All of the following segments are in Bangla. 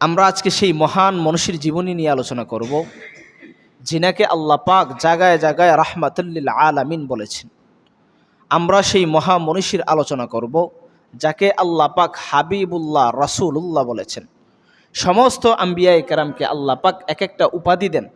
আমরা আজকে সেই মহান মনীষীর জীবনী নিয়ে আলোচনা করব, যিনাকে আল্লাহ পাক জাগায় জাগায় রাহমাতুল্লিল আলামিন বলেছেন। আমরা সেই মহা মনীষীর আলোচনা করব, যাকে আল্লাহ পাক হাবিবুল্লাহ রাসূলুল্লাহ বলেছেন। সমস্ত আম্বিয়াই কেরামকে আল্লাহ পাক এক একটা উপাধি দেন।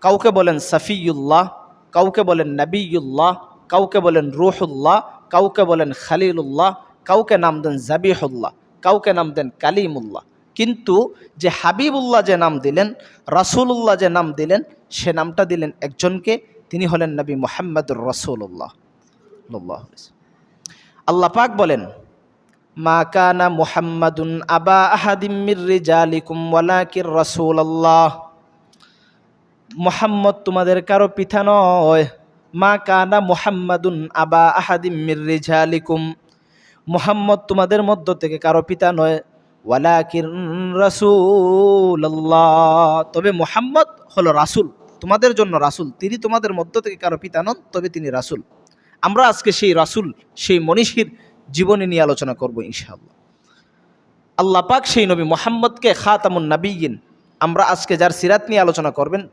কাউকে বলেন সাফিউল্লাহ, কাউকে বলেন নবিউল্লাহ, কাউকে বলেন রুহুল্লাহ, কাউকে বলেন খালিলুল্লাহ, কাউকে নাম দেন জাবিহুল্লাহ, কাউকে নাম দেন কালিমুল্লাহ। কিন্তু যে হাবিবুল্লাহ যে নাম দিলেন, রাসূলুল্লাহ যে নাম দিলেন, সে নামটা দিলেন একজনকে, তিনি হলেন নবী মোহাম্মদুর রসুল্লাহ আল্লাহ পাক বলেন, মা কানা মুহাম্মাদুন আবা আহাদিম মির রিজালিকুম ওয়ালাকির রাসূলুল্লাহ। মুহাম্মদ তোমাদের কারও পিতা নয়। মা কানা মুহাম্মাদুন আবা আহাদিম মির রিজালিকুম। মুহাম্মদ তোমাদের মধ্য থেকে কারও পিতা নয়। রাসূলুল্লাহ। তবে মুহাম্মদ হলো রাসূল, তোমাদের জন্য রাসূল। তিনি তোমাদের মধ্য থেকে কারও পিতা নন, তবে তিনি রাসূল। আমরা আজকে সেই রাসূল, সেই মনীষীর জীবনী নিয়ে আলোচনা করব ইনশাআল্লাহ। আল্লাহ পাক সেই নবী মোহাম্মদকে খাতামুন নাবিগিন আমরা আজকে যার সিরাত নিয়ে আলোচনা করবেন,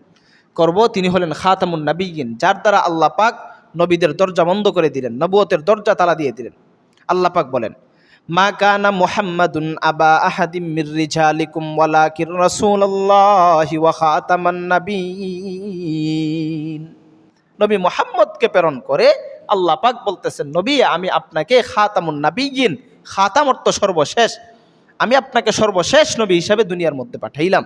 করব তিনি হলেন খাতামুন নাবিগিন যার দ্বারা আল্লাহ পাক নবীদের দরজা বন্ধ করে দিলেন, নবুয়তের দরজা তালা দিয়ে দিলেন। আল্লাহ পাক বলেন মা কানা মুহাম্মাদুন আবা আহাদিম মির রিজালিকুম ওয়ালাকির রাসূলুল্লাহি ওয়া খাতামান নাবিয়িন। নবী মোহাম্মদকে প্রেরণ করে আল্লাহ পাক বলতেছেন, নবী, আমি আপনাকে খাতামুন নাবিয়িন, খাতাম অর্থ সর্বশেষ। আমি আপনাকে সর্বশেষ নবী হিসাবে দুনিয়ার মধ্যে পাঠাইলাম।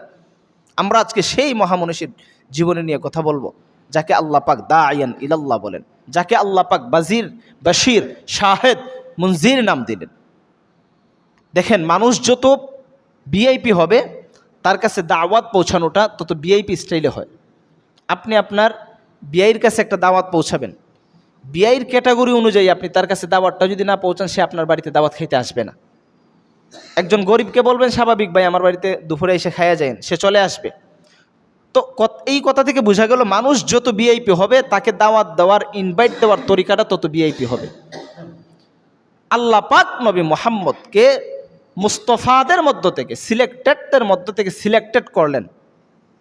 আমরা আজকে সেই মহামনীষীর জীবনী নিয়ে কথা বলব, যাকে আল্লাহ পাক দা আয়ান ইলাল্লাহ বলেন, যাকে আল্লাহ পাক বাজির, বাশির, শাহেদ, মুনজির নাম দিলেন। দেখেন, মানুষ যত বিআইপি হবে, তার কাছে দাওয়াত পৌঁছানোটা তত বিআইপি স্টাইলে হয়। আপনি আপনার বিআইয়ের কাছে একটা দাওয়াত পৌঁছাবেন। বিআইয়ের ক্যাটাগরি অনুযায়ী আপনি তার কাছে দাওয়াতটা যদি না পৌঁছান, সে আপনার বাড়িতে দাওয়াত খাইতে আসবে না। একজন গরিবকে বলবেন, স্বাভাবিক ভাই, আমার বাড়িতে দুপুরে এসে খাইয়া যায় সে চলে আসবে। তো এই কথা থেকে বোঝা গেল, মানুষ যত বিআইপি হবে, তাকে দাওয়াত দেওয়ার ইনভাইট দেওয়ার তরিকাটা তত বিআইপি হবে। আল্লাহ পাক নবী মোহাম্মদকে মুস্তফাদের মধ্য থেকে, সিলেক্টেডদের মধ্য থেকে সিলেক্টেড করলেন।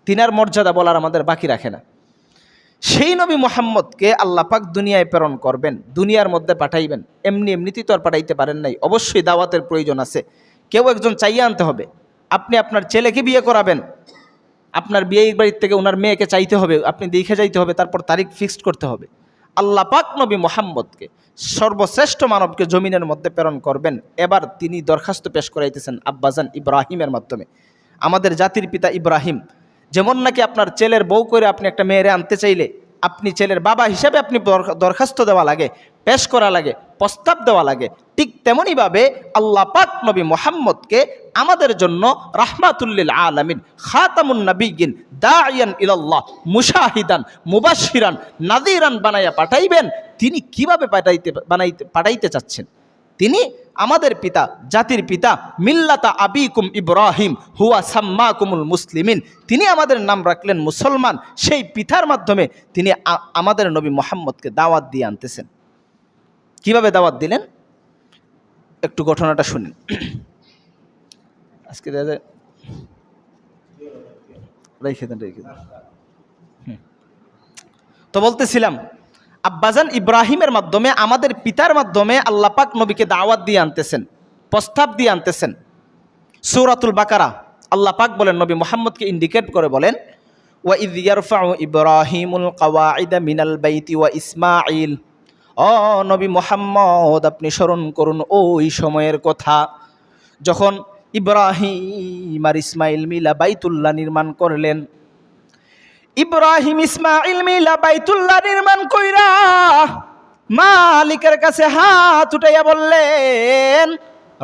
তিনার মর্যাদা বলার আমাদের বাকি রাখে না। সেই নবী মোহাম্মদকে আল্লাহ পাক দুনিয়ায় প্রেরণ করবেন, দুনিয়ার মধ্যে পাঠাইবেন। এমনি এমনিতেই তো আর পাঠাইতে পারেন নাই। অবশ্যই দাওয়াতের প্রয়োজন আছে। কেউ একজন চাইয়ে আনতে হবে। আপনি আপনার ছেলেকে বিয়ে করাবেন। আপনার বিয়ের বাড়ির থেকে ওনার মেয়েকে চাইতে হবে। আপনি দেখে যাইতে হবে, তারপর তারিখ ফিক্সড করতে হবে। আল্লাহ পাক নবী মোহাম্মদকে সর্বশ্রেষ্ঠ মানবকে জমিনের মধ্যে প্রেরণ করবেন। এবার তিনি দরখাস্ত পেশ করাইতেছেন আব্বাজান ইব্রাহিমের মাধ্যমে। আমাদের জাতির পিতা ইব্রাহিম, যেমন নাকি আপনার ছেলের বউ করে আপনি একটা মেয়েরে আনতে চাইলে আপনি ছেলের বাবা হিসাবে আপনি দরখাস্ত দেওয়া লাগে, পেশ করা লাগে, প্রস্তাব দেওয়া লাগে। ঠিক তেমনইভাবে আল্লাহ পাক নবী মোহাম্মদকে আমাদের জন্য রাহমাতুল্লিল আলমিন খাতামুন নবীগিন দায়ান ইলাল্লাহ, মুশাহিদান মুবাসিরান নাদিরান বানাইয়া পাঠাইবেন। তিনি কীভাবে পাঠাইতে বানাইতে পাঠাইতে চাচ্ছেন? তিনি আমাদের পিতা, জাতির পিতা, মিল্লাতা আবিকুম ইব্রাহিম, হুয়া সাম্মা কুমুল মুসলিমিন। তিনি আমাদের নাম রাখলেন মুসলমান। সেই পিতার মাধ্যমে তিনি আমাদের নবী মোহাম্মদকে দাওয়াত দিয়ে আনতেছেন। কীভাবে দাওয়াত দিলেন? একটু ঘটনাটা শুনেন। আজকে রেখে দেন রেখে দেন। তো বলতেছিলাম আব্বাজান ইব্রাহিমের মাধ্যমে, আমাদের পিতার মাধ্যমে আল্লাহ পাক নবীকে দাওয়াত দিয়ে আনতেছেন, প্রস্তাব দিয়ে আনতেছেন। সৌরাতুল বাকারা, আল্লাহ পাক বলেন, নবী মোহাম্মদকে ইন্ডিকেট করে বলেন ওয়া ইদ ইয়ারফাউ ইব্রাহিমুল কাওয়াইদা মিনাল বাইতি ওয়া ইসমাইল ও নবী মোহাম্মদ, আপনি স্মরণ করুন ওই সময়ের কথা, যখন ইব্রাহিম আর ইসমাইল মিলা বাইতুল্লাহ নির্মাণ করলেন। ইব্রাহিম ইসমাইল মিলা বাইতুল্লাহ নির্মাণ কইরা মালিকের কাছে হাত উঠাইয়া বললেন,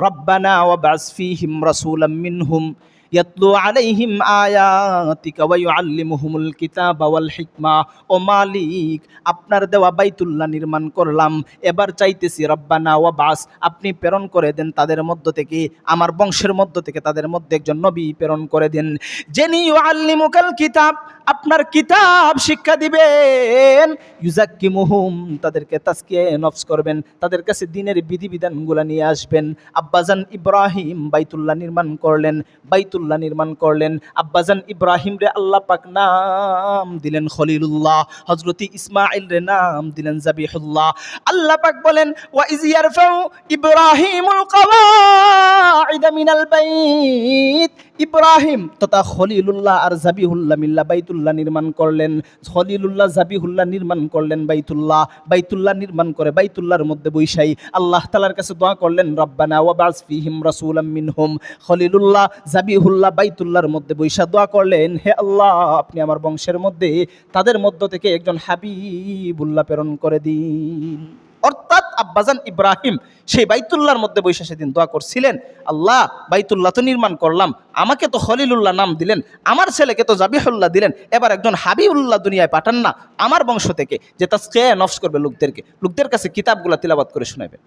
রব্বানা ওয়া বাস ফীহিম রাসূলাম মিনহুম ইয়াতলু আলাইহিম আয়াতিকা ওয়া ইউআল্লিমুহুমুল কিতাবা ওয়াল হিকমা। ও মালিক, আপনার দেওয়া বাইতুল্লাহ নির্মাণ করলাম। এবার চাইতেছি, রব্বানা ওয়া বাস আপনি প্রেরণ করে দেন তাদের মধ্য থেকে, আমার বংশের মধ্য থেকে তাদের মধ্যে একজন নবী প্রেরণ করে দেন। যিনি ইউআল্লিমুকাল কিতাব আপনার কিতাব শিক্ষা দিবেন। ইউজাক্কিমুহুম তাদেরকে তাজকিয়ে নফস করবেন, তাদের কাছে দিনের বিধিবিধানগুলো নিয়ে আসবেন। আব্বাজান ইব্রাহিম বাইতুল্লাহ নির্মাণ করলেন, বাইতুল্লাহ নির্মাণ করলেন। আব্বাজান ইব্রাহিম রে আল্লাহ পাক নাম দিলেন খলিলুল্লাহ হজরতি ইসমাইল রে নাম দিলেন জাবিহুল্লাহ। আল্লাহ পাক বলেন, ওয়া ইয়ারফাউ ইব্রাহিমুল কাওয়াইদ মিনাল বাইত ইব্রাহিম তথা খলিলুল্লাহ আর জাবিহুল্লাহ মিল্লা বাইতুল্লাহ নির্মাণ করলেন। খলিলুল্লাহ, জাবিহুল্লাহ নির্মাণ করলেন বাইতুল্লাহ। বাইতুল্লাহ নির্মাণ করে বাইতুল্লাহর মধ্যে বৈশাই আল্লাহ তালার কাছে দোয়া করলেন, রব্বানা ওয়াবাস ফিহিম রাসূলাম মিনহুম। খলিলুল্লাহ, জাবিহুল্লাহ বাইতুল্লাহর মধ্যে বৈশা দোয়া করলেন, হে আল্লাহ, আপনি আমার বংশের মধ্যে, তাদের মধ্য থেকে একজন হাবিবুল্লাহ প্রেরণ করে দিন। অর্থাৎ আব্বাজান ইব্রাহিম সেই বাইতুল্লাহর মধ্যে বৈশা সেদিন দোয়া করছিলেন, আল্লাহ, বাইতুল্লাহ তো নির্মাণ করলাম, আমাকে তো খলিলুল্লাহ নাম দিলেন, আমার ছেলেকে তো জাবিহুল্লাহ দিলেন, এবার একজন হাবিবুল্লাহ দুনিয়ায় পাঠান না আমার বংশ থেকে, যে তাজকে নফস করবে লোকদেরকে। লোকদের কাছে কিতাবগুলা তিলাবাত করে শোনাবে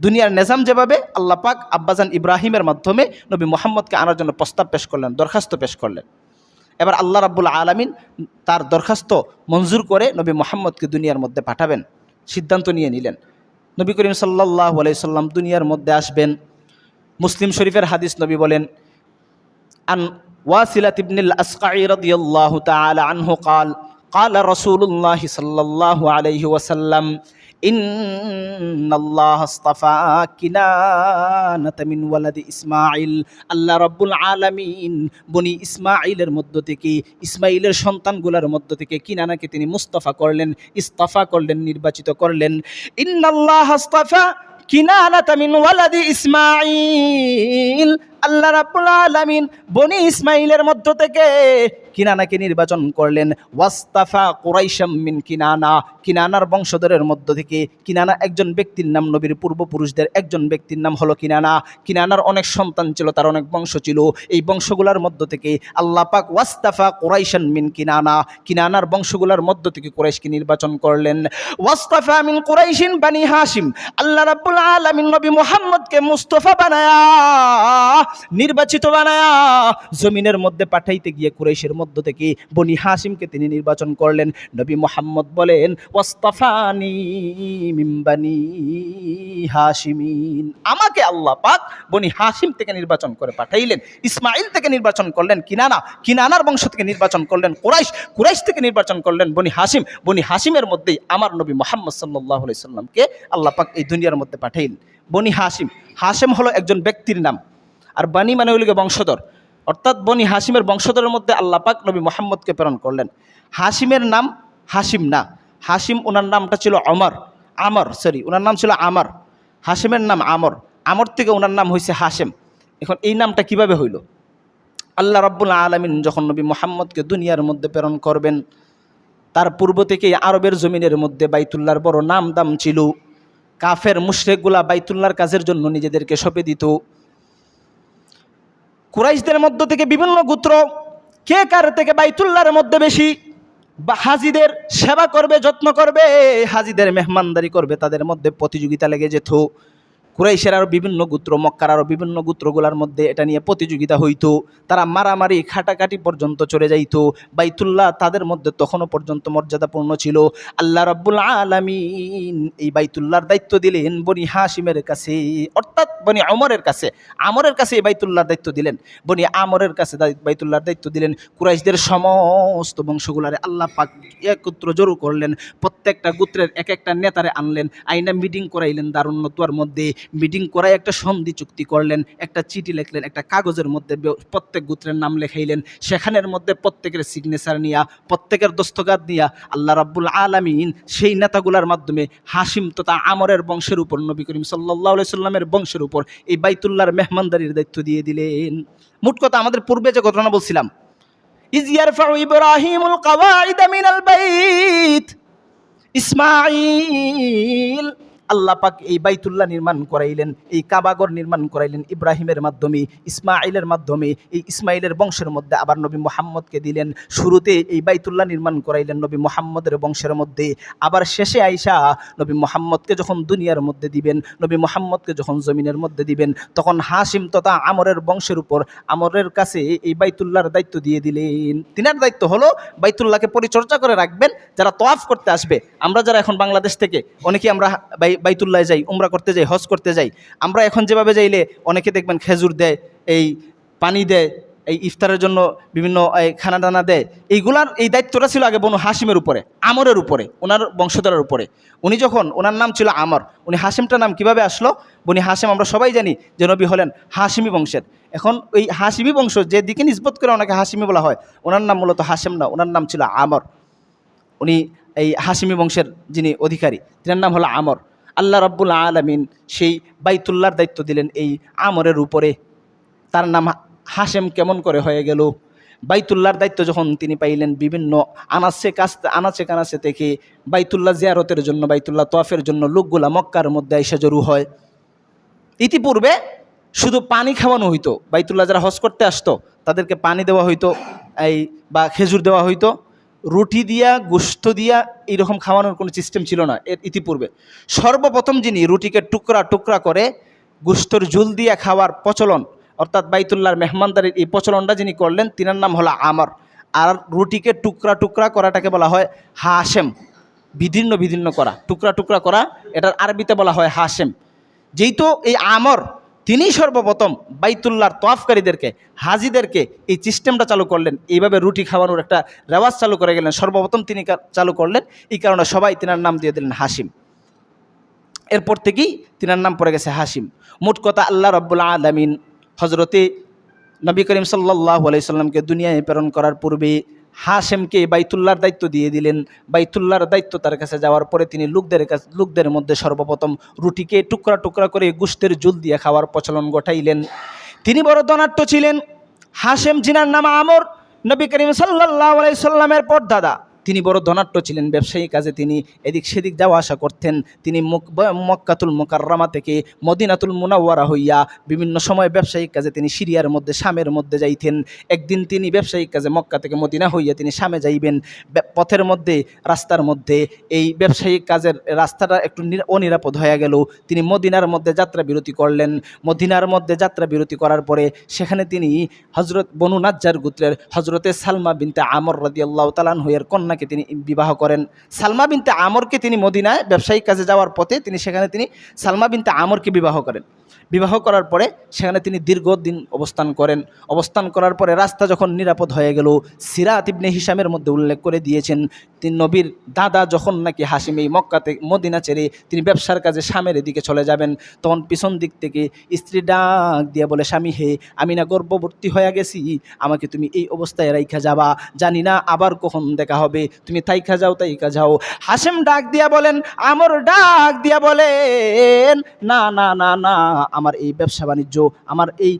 দুনিয়ার নেজাম যেভাবে আল্লাহ পাক আব্বাজান ইব্রাহিমের মাধ্যমে নবী মোহাম্মদকে আনার জন্য প্রস্তাব পেশ করলেন, দরখাস্ত পেশ করলেন। এবার আল্লাহ রাব্বুল আলামিন তার দরখাস্ত মঞ্জুর করে নবী মোহাম্মদকে দুনিয়ার মধ্যে পাঠাবেন। সিদ্ধান্ত নিয়ে নিলেন নবী করিম সাল্লাহ সাল্লাম দুনিয়ার মধ্যে আসবেন মুসলিম শরীফের হাদিস নবী বলেন عن واصلة بن الأسقع رضي الله تعالى عنه قال قال رسول الله صلى الله عليه وسلم ইসমাইল আল্লাহ রব্বুল ইসমাইলের মধ্য থেকে ইসমাইলের মধ্য থেকে কিনানাকে তিনি মুস্তফা করলেন, ইস্তফা করলেন, নির্বাচিত করলেন। ইন্নআল্লাহ কিনা তামিন ওয়ালাদি ইসমাইল আল্লাহ রাব্বুল আলামিন বনি ইসমাইলের মধ্য থেকে কিনানাকে নির্বাচন করলেন। ওয়াস্তাফা কুরাইশাম মিন কিনানা। কিনানার বংশধরের মধ্য থেকে কিনানা একজন ব্যক্তির নাম নবীর পূর্বপুরুষদের একজন ব্যক্তির নাম হলো কিনানা। কিনানার অনেক সন্তান ছিল, তার অনেক বংশ ছিল। এই বংশগুলার মধ্য থেকে আল্লাহ পাক ওয়াস্তাফা কুরাইশান মিন কিনানা। কিনানার বংশগুলার মধ্য থেকে কুরাইশকে নির্বাচন করলেন। ওয়াস্তাফা মিন কুরাইশিন বানি হাসিম আল্লাহ রাব্বুল আলামিন নবী মুহাম্মদকে মুস্তাফা বানায়া নির্বাচিত বানায়া জমিনের মধ্যে পাঠাইতে গিয়ে কুরাইশের মধ্য থেকে বনি হাসিমকে তিনি নির্বাচন করলেন। নবী মোহাম্মদ বলেন, ওয়াস্তাফানি মিন বানি হাসিমিন আমাকে আল্লাহ পাক বনি হাসিম থেকে নির্বাচন করে পাঠাইলেন। ইসমাইল থেকে নির্বাচন করলেন কিনানা। কিনানার বংশ থেকে নির্বাচন করলেন কুরাইশ। কুরাইশ থেকে নির্বাচন করলেন বনি হাসিম বনি হাসিমের মধ্যেই আমার নবী মোহাম্মদ সাল্লাহ সাল্লামকে আল্লাহ পাক এই দুনিয়ার মধ্যে পাঠাইলেন। বনি হাসিম হাসিম হলো একজন ব্যক্তির নাম। আর বানি মানে হইল গিয়ে বংশধর। অর্থাৎ বনি হাসিমের বংশধরের মধ্যে আল্লাহ পাক নবী মোহাম্মদকে প্রেরণ করলেন। হাসিমের নাম হাসিম না। হাসিম ওনার নামটা ছিল অমর। আমর সরি ওনার নাম ছিল আমর। হাসিমের নাম আমর। আমর থেকে ওনার নাম হয়েছে হাসিম এখন এই নামটা কীভাবে হইল? আল্লাহ রাব্বুল আলমিন যখন নবী মোহাম্মদকে দুনিয়ার মধ্যে প্রেরণ করবেন, তার পূর্ব থেকেই আরবের জমিনের মধ্যে বাইতুল্লাহর বড় নাম দাম ছিল। কাফের মুশরেকগুলা বাইতুল্লার কাজের জন্য নিজেদেরকে সঁপে দিত। কুরাইশদের মধ্য থেকে বিভিন্ন গুত্র কে কার থেকে বাইতুল্লার মধ্যে বেশি বা হাজিদের সেবা করবে, যত্ন করবে? হাজিদের মেহমানদারি করবে, তাদের মধ্যে প্রতিযোগিতা লেগে যেত। কুরাইশের আরও বিভিন্ন গোত্র, মক্কার আরও বিভিন্ন গোত্রগুলার মধ্যে এটা নিয়ে প্রতিযোগিতা হইতো। তারা মারামারি খাটাকাটি পর্যন্ত চলে যাইতো। বাইতুল্লাহ তাদের মধ্যে তখনও পর্যন্ত মর্যাদাপূর্ণ ছিল। আল্লাহ রব্বুল আলামিন এই বাইতুল্লাহর দায়িত্ব দিলেন বনি হাসিমের কাছে, অর্থাৎ বনি আমরের কাছে। আমরের কাছে এই বাইতুল্লাহর দায়িত্ব দিলেন। বনি আমরের কাছে বাইতুল্লাহর দায়িত্ব দিলেন। কুরাইশদের সমস্ত বংশগুলারে আল্লাহ পাক একত্র জড়ো করলেন। প্রত্যেকটা গোত্রের এক একটা নেতারে আনলেন। আইনা মিটিং করাইলেন দারুণ্যতুয়ার মধ্যে। মিটিং করাই একটা সন্ধি চুক্তি করলেন, একটা চিঠি লিখলেন, একটা কাগজের মধ্যে প্রত্যেক গোত্রের নাম লেখাইলেন, সেখানের মধ্যে প্রত্যেকের সিগনেচার নিয়া, প্রত্যেকের দস্তগাত নিয়া, আল্লাহ রাব্বুল আলামিন সেই নেতাগুলার মাধ্যমে হাসিম তথা আমরের বংশের উপর, নবী করিম সাল্লাহ সাল্লামের বংশের উপর এই বাইতুল্লাহর মেহমানদারির দায়িত্ব দিয়ে দিলেন। মোট কথা আমাদের পূর্বে যে ঘটনা বলছিলাম ইব্রাহিমুল কাওয়াইদ মিনাল বাইত ইসমাইল আল্লাহ পাক এই বাইতুল্লাহ নির্মাণ করাইলেন, এই কাবাগর নির্মাণ করাইলেন ইব্রাহিমের মাধ্যমে ইসমাইলের মাধ্যমে, এই ইসমাইলের বংশের মধ্যে আবার নবী মোহাম্মদকে দিলেন। শুরুতে এই বাইতুল্লাহ নির্মাণ করাইলেন নবী মোহাম্মদের বংশের মধ্যে। আবার শেষে আইসা নবী মোহাম্মদকে যখন দুনিয়ার মধ্যে দিবেন, নবী মোহাম্মদকে যখন জমিনের মধ্যে দিবেন, তখন হাসিম তথা আমরের বংশের উপর আমরের কাছে এই বাইতুল্লাহর দায়িত্ব দিয়ে দিলেন। তিনার দায়িত্ব হলো বাইতুল্লাহকে পরিচর্যা করে রাখবেন, যারা তোয়াফ করতে আসবে। আমরা যারা এখন বাংলাদেশ থেকে অনেকে আমরা বাই- বাইতুল্লাহ যাই, উমরা করতে যাই, হজ করতে যাই, আমরা এখন যেভাবে যাইলে অনেকে দেখবেন খেজুর দেয়, এই পানি দেয়, এই ইফতারের জন্য বিভিন্ন খানা দানা দেয়, এইগুলার, এই দায়িত্বটা ছিল আগে বনু হাসিমের উপরে, আমরের উপরে, ওনার বংশধরের উপরে। উনি যখন, ওনার নাম ছিল আমর, উনি হাসিমটার নাম কীভাবে আসলো? বনি হাসিম আমরা সবাই জানি যে নবী হলেন হাসিমি বংশের। এখন ওই হাসিমি বংশ যে দিকে নিষ্পত করে ওনাকে হাসিমি বলা হয়, ওনার নাম মূলত হাসিম না, ওনার নাম ছিল আমর। উনি এই হাসিমি বংশের যিনি অধিকারী, তিনার নাম হলো আমর। আল্লাহ রব্বুল আলমিন সেই বাইতুল্লার দায়িত্ব দিলেন এই আমরের উপরে। তার নাম হাসেম কেমন করে হয়ে গেল? বাইতুল্লার দায়িত্ব যখন তিনি পাইলেন বিভিন্ন আনাচে কাস্তে আনাচে কানাচে থেকে বাইতুল্লাহ জিয়ারতের জন্য, বাইতুল্লাহ তোয়াফের জন্য লোকগুলা মক্কার মধ্যে আইসা জরু হয়। ইতিপূর্বে শুধু পানি খাওয়ানো হইতো, বাইতুল্লাহ যারা হজ করতে আসতো, তাদেরকে পানি দেওয়া হইতো, এই বা খেজুর দেওয়া হইতো। রুটি দিয়া, গোস্ত দিয়া এইরকম খাওয়ানোর কোনো সিস্টেম ছিল না এর ইতিপূর্বে। সর্বপ্রথম যিনি রুটিকে টুকরা টুকরা করে গোস্তর ঝুল দিয়া খাওয়ার প্রচলন, অর্থাৎ বাইতুল্লাহর মেহমানদারির এই প্রচলনটা যিনি করলেন, তিনার নাম হলো আমর। আর রুটিকে টুকরা টুকরা করাটাকে বলা হয় হাসেম বিদীর্ণ বিদীর্ণ করা, টুকরা টুকরা করা, এটার আরবিতে বলা হয় হাসেম যেহেতু এই আমর তিনি সর্বপ্রথম বাইতুল্লাহর তোয়াফকারীদেরকে হাজিদেরকে এই সিস্টেমটা চালু করলেন। এইভাবে রুটি খাওয়ানোর একটা রেওয়াজ চালু করে গেলেন। সর্বপ্রথম তিনি চালু করলেন। এই কারণে সবাই তিনার নাম দিয়ে দিলেন হাসিম এরপর থেকেই তিনার নাম পড়ে গেছে হাসিম মোট কথা আল্লাহ রব্বুল আলমিন হজরতে নবী করিম সাল্লাহ আলাইসাল্লামকে দুনিয়ায় প্রেরণ করার পূর্বে হাসেমকে বাইতুল্লার দায়িত্ব দিয়ে দিলেন। বাইতুল্লার দায়িত্ব তার কাছে যাওয়ার পরে তিনি লোকদের কাছে লোকদের মধ্যে সর্বপ্রথম রুটিকে টুকরা টুকরা করে গুস্তের জুল দিয়ে খাওয়ার প্রচলন ঘটাইলেন তিনি বড় ধনাট্য ছিলেন। হাশেম জিনার নাম আমর। নবী করিম সাল্লাহ আলাইসাল্লামের পরদাদা। তিনি বড় ধনাট্য ছিলেন। ব্যবসায়ী কাজে তিনি এদিক সেদিক যাওয়া আসা করতেন। তিনি মুক- মক্কাতুল মোকাররমা থেকে মদিনাতুল মুনাওয়ারা হইয়া বিভিন্ন সময় ব্যবসায়িক কাজে তিনি সিরিয়ার মধ্যে, শামের মধ্যে যাইতেন। একদিন তিনি ব্যবসায়িক কাজে মক্কা থেকে মদিনা হইয়া তিনি শামে যাইবেন। পথের মধ্যে, রাস্তার মধ্যে এই ব্যবসায়িক কাজের রাস্তাটা একটু নিরা- অনিরাপদ হয়ে গেল। তিনি মদিনার মধ্যে যাত্রা বিরতি করলেন। মদিনার মধ্যে যাত্রা বিরতি করার পরে সেখানে তিনি হজরত বনু নাজ্জার গোত্রের হজরতে সালমা বিনতে আমর রাদি আল্লাহ তালান হইয়ার কন্যাকে তিনি বিবাহ করেন। সালমা বিনতে আমরকে তিনি মদিনায় ব্যবসায়িক কাজে যাওয়ার পথে তিনি সেখানে তিনি সালমা বিনতে আমরকে বিবাহ করেন। বিবাহ করার পরে সেখানে তিনি দীর্ঘদিন অবস্থান করেন। অবস্থান করার পরে রাস্তা যখন নিরাপদ হয়ে গেল, সিরাত ইবনে হিসামের মধ্যে উল্লেখ করে দিয়েছেন, তিনি নবীর দাদা যখন নাকি হাসিম এই মক্কাতে মদিনা ছেড়ে তিনি ব্যবসার কাজে স্বামীর দিকে চলে যাবেন, তখন পিছন দিক থেকে স্ত্রী ডাক দিয়ে বলে, স্বামী হে, আমি না গর্ভবর্তী হয়ে গেছি, আমাকে তুমি এই অবস্থায় রাইখা যাবা। জানি না আবার কখন দেখা হবে, তুমি তাইখা যাও তাইকা যাও। হাসিম ডাক দিয়া বলেন, আমর ডাক দিয়া বলেন, না না না না আমার এই ব্যবসা বাণিজ্য, আমার এই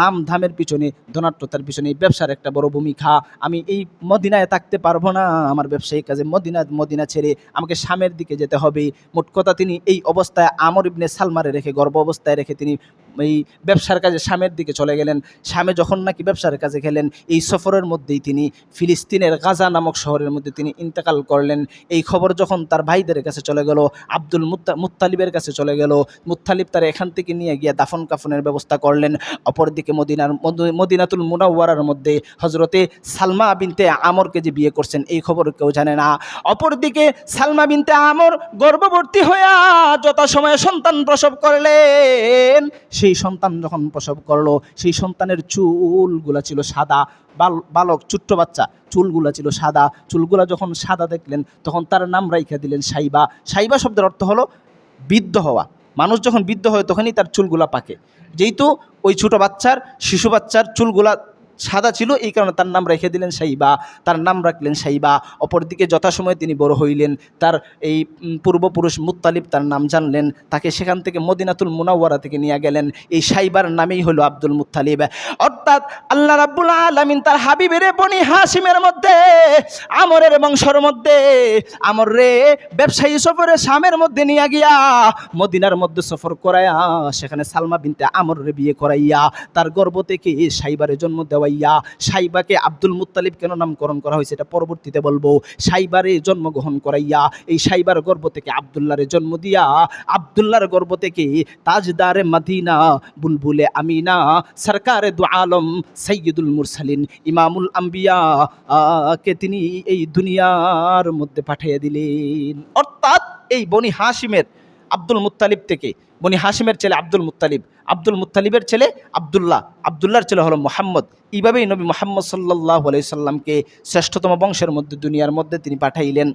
নাম ধামের পিছনে ধনাট্যতার পিছনে এই ব্যবসার একটা বড় ভূমিকা। আমি এই মদিনায় থাকতে পারব না, আমার ব্যবসায়ী কাজে মদিনা মদিনা ছেড়ে আমাকে সামের দিকে যেতে হবে। মোট কথা তিনি এই অবস্থায় আমর ইবনে সালমারে রেখে, গর্ব অবস্থায় রেখে তিনি এই ব্যবসার কাজে সামের দিকে চলে গেলেন। সামে যখন নাকি ব্যবসার কাজে গেলেন, এই সফরের মধ্যেই তিনি ফিলিস্তিনের গাজা নামক শহরের মধ্যে তিনি ইন্তেকাল করলেন। এই খবর যখন তার ভাইদের কাছে চলে গেল, আব্দুল মুত্তা, মুত্তালিবের কাছে চলে গেল, মুত্তালিব তার এখান থেকে নিয়ে গিয়ে দাফন কাফনের ব্যবস্থা করলেন। অপরদিকে মদিনার মদ- মদিনাতুল মুনাওয়ারার মধ্যে হজরতে সালমা বিনতে আমরকে যে বিয়ে করছেন, এই খবর কেউ জানে না। অপরদিকে সালমা বিনতে আমর গর্ভবতী হইয়া যত সময় সন্তান প্রসব করলেন। সেই সন্তান যখন প্রসব করল, সেই সন্তানের চুলগুলা ছিল সাদা, বাল, বালক, ছোট্ট বাচ্চা, চুলগুলা ছিল সাদা। চুলগুলা যখন সাদা দেখলেন, তখন তার নাম রাইখা দিলেন সাইবা। সাইবা শব্দের অর্থ হলো বৃদ্ধ হওয়া। মানুষ যখন বৃদ্ধ হয় তখনই তার চুলগুলা পাকে। যেহেতু ওই ছোটো বাচ্চার, শিশু বাচ্চার চুলগুলা সাদা ছিল, এই কারণে তার নাম রেখে দিলেন সাইবা। তার নাম রাখলেন সাইবা। অপরদিকে যথাসময়ে তিনি বড় হইলেন। তার এই পূর্বপুরুষ মুত্তালিব তার নাম জানলেন। তাকে সেখান থেকে মদিনাতুল মুনাওয়ারা থেকে নিয়ে গেলেন। এই সাইবার নামেই হলো আব্দুল মুত্তালিব অর্থাৎ আল্লাহ রাব্বুল আলামিন তার হাবিবের বনি হাসিমের মধ্যে, আমরের বংশর মধ্যে, আমর রে ব্যবসায়ী সফরে শামের মধ্যে নিয়ে গিয়া মদিনার মধ্যে সফর করাইয়া সেখানে সালমা বিনতে আমর রে বিয়ে করাইয়া, তার গর্ব থেকে সাইবারের জন্ম দেওয়াইয়া সাইবাকে আব্দুল মুত্তালিব কেন নামকরণ করা হয়েছে এটা পরবর্তীতে বলব। সাইবারে জন্মগ্রহণ করাইয়া, এই সাইবার গর্ব থেকে আবদুল্লারে জন্ম দিয়া আবদুল্লার গর্ব থেকে তাজদারে মদিনা, বুলবুলে আমিনা, সরকারে দু আলম সৈয়দুল মুরসালিন, ইমামুল আম্বিয়া কে তিনি এই দুনিয়ার মধ্যে পাঠিয়ে দিলেন। অর্থাৎ এই বনি হাসিমের আব্দুল মুত্তালিব থেকে বনি হাসিমের ছেলে আব্দুল মুত্তালিব। আব্দুল মুত্তালিবের ছেলে আবদুল্লাহ। আবদুল্লাহর ছেলে হলো মোহাম্মদ। এইভাবেই নবী মোহাম্মদ সাল্লাহ আলাইসাল্লামকে শ্রেষ্ঠতম বংশের মধ্যে, দুনিয়ার মধ্যে তিনি পাঠাইলেন।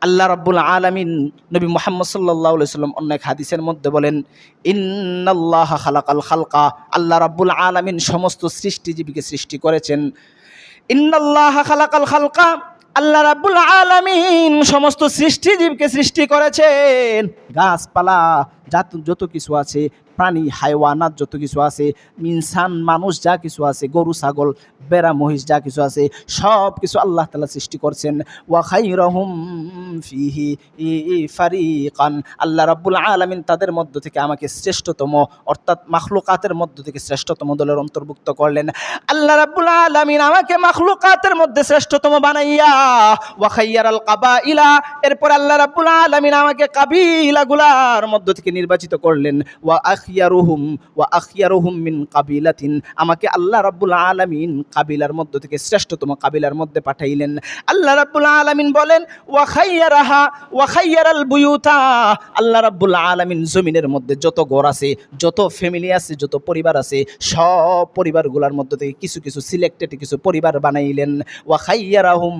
আল্লাহ রাব্বুল আলামিন নবী মুহাম্মদ আলাইহি সাল্লাম অন্য এক হাদিসের মধ্যে বলেন, ইন্নাল্লাহ খালাকাল খালকা। আল্লাহ রাব্বুল আলামিন সমস্ত সৃষ্টিজীবীকে সৃষ্টি করেছেন। ইন্নাল্লাহ খালাকাল খালকা। আল্লাহ রাব্বুল আলামিন সমস্ত সৃষ্টিজীবকে সৃষ্টি করেছেন। গাছপালা যত যত কিছু আছে প্রাণী, হাইওয়ানাত যত কিছু আছে, ইনসান, মানুষ যা কিছু আছে, গরু, ছাগল, বেড়া, মহিষ যা কিছু আছে, সব কিছু আল্লাহ তালা সৃষ্টি করছেন। ওয়া খাইরহুম ফিহি ফারিকান। আল্লাহ রাব্বুল আলামিন তাদের মধ্য থেকে আমাকে শ্রেষ্ঠতম, অর্থাৎ মাখলুকাতের মধ্য থেকে শ্রেষ্ঠতম দলের অন্তর্ভুক্ত করলেন। আল্লাহ রাব্বুল আলামিন আমাকে মাখলুকাতের মধ্যে শ্রেষ্ঠতম বানাইয়া ওয়াখাইয়ার আল কাবা ইলা এরপর আল্লাহ রাব্বুল আলামিন আমাকে কাবিলাগুলার মধ্য থেকে নির্বাচিত করলেন। ওয়া আখিয়ারুহুম ওয়া আখিয়ারুহুম মিন কাবিলাতিন। আমাকে আল্লাহ রাব্বুল আলামিন কাবিলার মধ্য থেকে শ্রেষ্ঠতম কাবিলার মধ্যে পাঠাইলেন। আল্লাহ রাব্বুল আলামিন বলেন, ওয়া খাইয়ারাহা, ওয়া খাইয়ারাল বুয়ুতা। আল্লাহ রাব্বুল আলামিন জমিনের মধ্যে যত ঘর আছে, যত ফ্যামিলি আছে, যত পরিবার আছে, সব পরিবারগুলোর মধ্য থেকে কিছু কিছু সিলেক্টেড কিছু পরিবার বানাইলেন। ওয়া খাইয়ারাহুম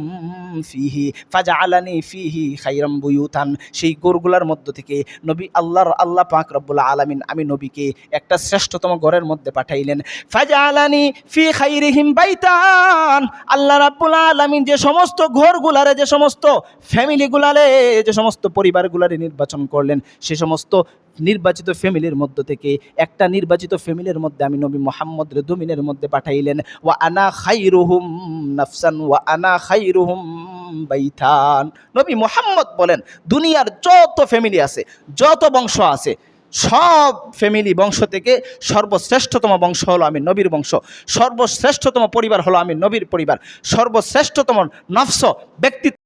ফিহি, ফাজআলানি ফিহি খাইরাম বুয়ুতান। সেই গোরগুলার মধ্য থেকে নবী আল্লাহর, আল্লাহ পাক রব্বুল আলামিন, আমি নবীকে একটা শ্রেষ্ঠতম ঘরের মধ্যে পাঠাইলেন। ফাজআলানি ফি খাইরিহিম বাইতান। আল্লাহ রাব্বুল আলামিন যে সমস্ত ঘরগুলারে, যে সমস্ত ফ্যামিলিগুলারে, যে সমস্ত পরিবারগুলারে নির্বাচন করলেন, সে সমস্ত নির্বাচিত ফ্যামিলির মধ্য থেকে একটা নির্বাচিত ফ্যামিলির মধ্যে আমি নবী মোহাম্মদ রেদুমিনের মধ্যে পাঠাইলেন। ওয়া আনা খাইরুহুম নাফসান, ওয়া আনা খাইরুহুম বাইথান নবী মোহাম্মদ বলেন, দুনিয়ার যত ফ্যামিলি আছে, যত বংশ আছে সব ফ্যামিলি বংশ থেকে সর্বশ্রেষ্ঠতম বংশ হলো আমি নবীর বংশ। সর্বশ্রেষ্ঠতম পরিবার হলো আমি নবীর পরিবার। সর্বশ্রেষ্ঠতম নফস ব্যক্তিত্ব